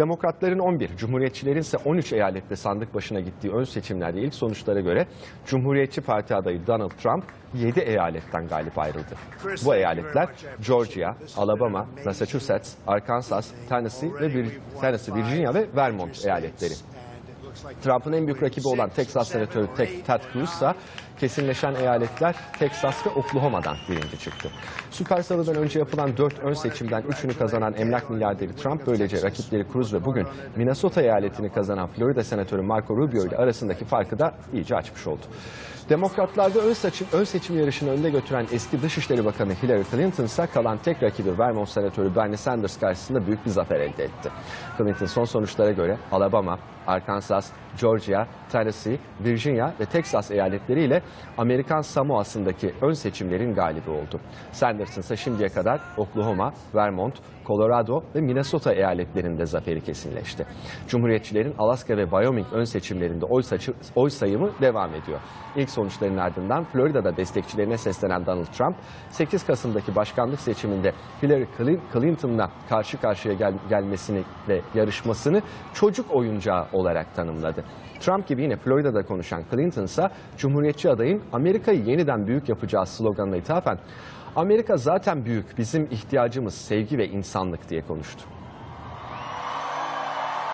Demokratların 11, Cumhuriyetçilerin ise 13 eyalette sandık başına gittiği ön seçimlerde ilk sonuçlara göre Cumhuriyetçi Parti adayı Donald Trump 7 eyaletten galip ayrıldı. Bu eyaletler Georgia, Alabama, Massachusetts, Arkansas, Tennessee ve Bir- Tennessee, Virginia ve Vermont eyaletleri. Trump'ın en büyük rakibi olan Texas senatörü Ted Cruz ise kesinleşen eyaletler Texas ve Oklahoma'dan birinci çıktı. Süper Salı'dan önce yapılan dört ön seçimden üçünü kazanan emlak milyarderi Trump böylece rakipleri Cruz ve bugün Minnesota eyaletini kazanan Florida senatörü Marco Rubio ile arasındaki farkı da iyice açmış oldu. Demokratlarda ön seçim, ön seçim yarışını önde götüren eski Dışişleri Bakanı Hillary Clinton ise kalan tek rakibi Vermont senatörü Bernie Sanders karşısında büyük bir zafer elde etti. Clinton son sonuçlara göre Alabama, Arkansas, Georgia, Tennessee, Virginia ve Texas eyaletleriyle Amerikan Samoa'sındaki ön seçimlerin galibi oldu. Sanders'ın ise şimdiye kadar Oklahoma, Vermont, Colorado ve Minnesota eyaletlerinde zaferi kesinleşti. Cumhuriyetçilerin Alaska ve Wyoming ön seçimlerinde oy, saçı- oy sayımı devam ediyor. İlk sonuçların ardından Florida'da destekçilerine seslenen Donald Trump, 8 Kasım'daki başkanlık seçiminde Hillary Clin- Clinton'la karşı karşıya gel- gelmesini ve yarışmasını çocuk oyuncağı olarak tanımladı. Trump gibi yine Florida'da konuşan Clinton ise Cumhuriyetçi adayın Amerika'yı yeniden büyük yapacağı sloganına ithafen Amerika zaten büyük, bizim ihtiyacımız sevgi ve insanlık diye konuştu.